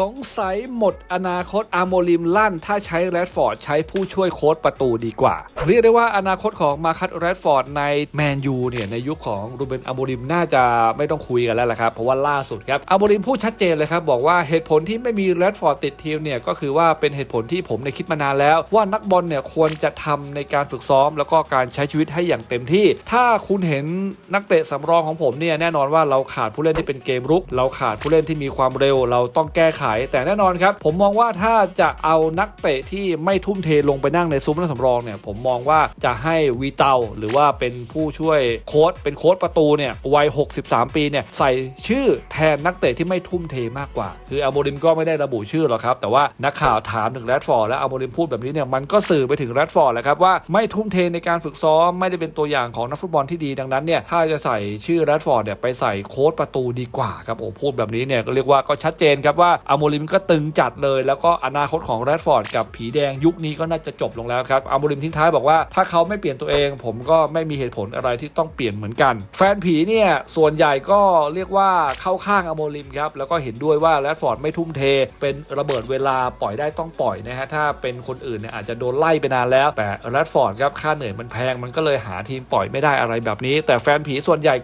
สงสัยหมดอนาคตอาโมลิมลั่น ถ้าใช้แรดฟอร์ดใช้ผู้ช่วยโค้ชประตูดีกว่า เรียกได้ว่าอนาคตของมาคัตแรดฟอร์ดในแมนยูเนี่ย ในยุคของรูเบนอาโมลิมน่าจะไม่ต้องคุยกันแล้วละครับ เพราะว่าล่าสุดครับอาโมลิมพูดชัดเจนเลยครับ บอกว่าเหตุผลที่ไม่มีแรดฟอร์ดติดทีมเนี่ย ก็คือว่าเป็นเหตุผลที่ผมในคิดมานานแล้ว ว่านักบอลเนี่ยควรจะทำในการฝึกซ้อม แล้วก็การใช้ชีวิตให้อย่างเต็มที่ ถ้าคุณเห็นนักเตะสำรองของผมเนี่ยแน่นอนว่าเราขาดผู้เล่นที่เป็นเกมรุก เราขาดผู้เล่นที่มีความเร็ว เราต้องแก้ไขแต่แน่นอนครับ ผมมองว่าถ้าจะเอานักเตะที่ไม่ทุ่มเทลงไปนั่งในซุ้มนักสำรองเนี่ยผมมองว่าจะให้วีเตาหรือว่าเป็นผู้ช่วยโค้ชเป็นโค้ชประตูเนี่ยวัย 63 ปีเนี่ยใส่ชื่อแทนนักเตะที่ไม่ทุ่มเทมากกว่า คืออัลโมริมก็ไม่ได้ระบุชื่อหรอกครับ แต่ว่านักข่าวถามถึงแรดฟอร์ดและอัลโมริมพูดแบบนี้เนี่ยมันก็สื่อไปถึงแรดฟอร์ดแหละครับว่าไม่ทุ่มเทในการฝึกซ้อมไม่ได้เป็นตัวอย่างของนักฟุตบอลที่ดีดังนั้นเนี่ยถ้าจะใส่ชื่อแรดฟอร์ดเนี่ยไปใส่โค้ชประตูดีกว่าครับโอ้พูดแบบนี้เนี่ยก็เรียกว่าก็ชัดเจนครับว่าอัลโมริมก็ตึงจัดเลย แล้วก็อนาคตของแรดฟอร์ดกับผีแดงยุคนี้ก็น่าจะจบลงแล้วครับอัลโมริมทิ้งท้ายบอกว่าถ้าเขาไม่เปลี่ยนตัวเอง ผมก็ไม่มีเหตุผลอะไรที่ต้องเปลี่ยนเหมือนกัน แฟนผีเนี่ยส่วนใหญ่ก็เรียกว่าเข้าข้างอัลโมริมครับแล้วก็เห็นด้วยว่าแรดฟอร์ดไม่ทุ่มเท เป็นระเบิดเวลาปล่อยได้ต้องปล่อยนะฮะถ้าเป็นคนอื่นเนี่ยอาจจะโดนไล่ไปนานแล้ว แต่แรดฟอร์ดครับค่าเหนื่อยมันแพงมันก็เลยหาทีมปล่อยไม่ได้อะไรแบบนี้ แต่แฟนผีส่วนใหญ่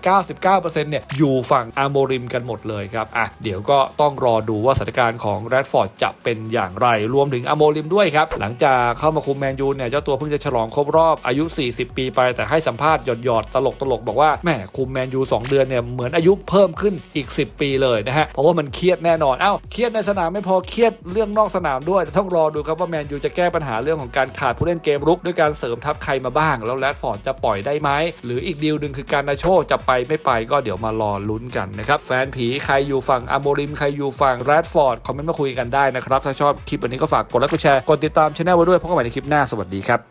99%เนี่ยอยู่ฝั่งอาโมริมกันหมดเลยครับอะเดี๋ยวก็ต้องรอดูว่าสถานการของแรดฟอร์ดจะเป็นอย่างไร รวมถึงอโมริมด้วยครับ หลังจากเข้ามาคุมแมนยูเนี่ยเจ้าตัวเพิ่งจะฉลองครบรอบอายุ 40 ปีไป แต่ให้สัมภาษณ์หยอดๆตลกๆบอกว่าแหมคุมแมนยู2 เดือนเนี่ยเหมือนอายุเพิ่มขึ้นอีก 10 ปีเลยนะฮะเพราะว่ามันเครียดแน่นอนเอ้าเครียดในสนามไม่พอเครียดเรื่องนอกสนามด้วยต้องรอดูครับว่าแมนยูจะแก้ปัญหาเรื่องของการขาดผู้เล่นเกมรุกด้วยการเสริมทัพใครมาบ้าง แล้วแรดฟอร์ดจะปล่อยได้ไหมหรืออีกดีลหนึ่งคือการนาโชจะไปไม่ไปก็เดี๋ยวมารอลุ้นกันนะครับแฟนผีใครอยู่ฝั่งอโมริมใครอยู่ฝั่งแรดฟอร์ดคอมเมนต์มาคุยกันได้นะครับ ถ้าชอบคลิปวันนี้ก็ฝากกดไลค์กดแชร์กดติดตามช anel ไว้ด้วยพบกันใหม่ในคลิปหน้าสวัสดีครับ